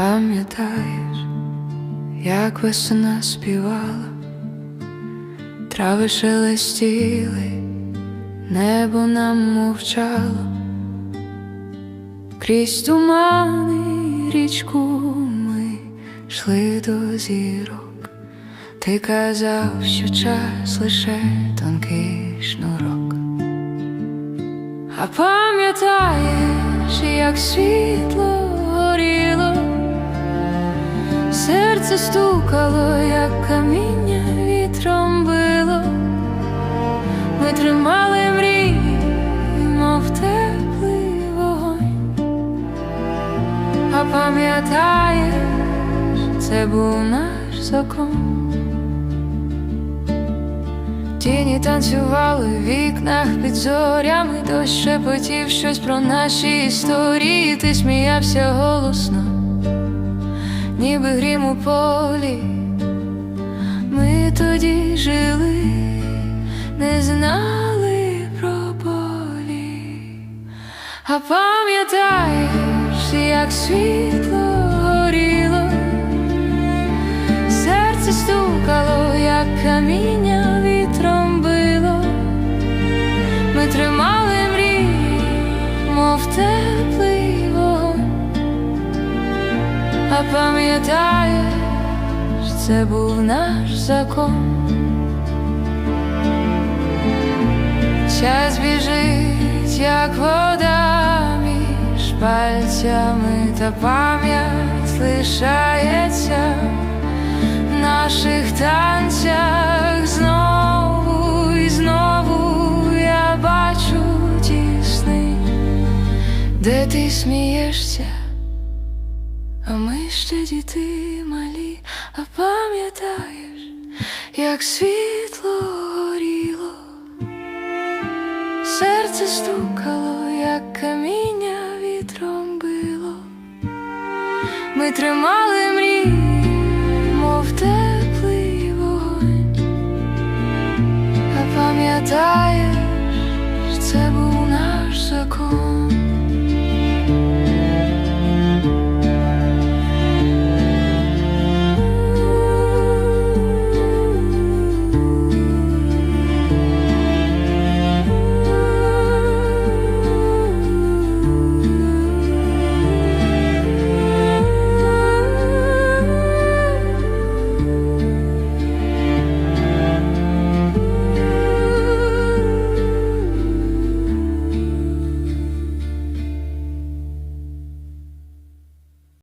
Пам'ятаєш, як весна співала, трави шелестіли, небо нам мовчало, крізь тумани річку ми йшли до зірок. Ти казав, що час лише тонкий шнурок. А пам'ятаєш, як світло серце стукало, як каміння вітром било, ми тримали мрії, мов теплий вогонь. А пам'ятаєш, це був наш закон. Тіні танцювали в вікнах під зорями, дощ шепотів щось про наші історії, ти сміявся голосно, ніби грім у полі. Ми тоді жили, не знали про болі. А пам'ятаєш, як світло горіло, серце стукало, як каміння А пам'ятаєш, це був наш закон. Час біжить, як вода між пальцями, та пам'ять лишається в наших танцях знову і знову я бачу ті сни, де ти смієшся, ми ще діти малі, а пам'ятаєш, як світло горіло, серце стукало, як каміння вітром било. Ми тримали мрії, мов теплий вогонь, а пам'ятаєш, це був наш закон.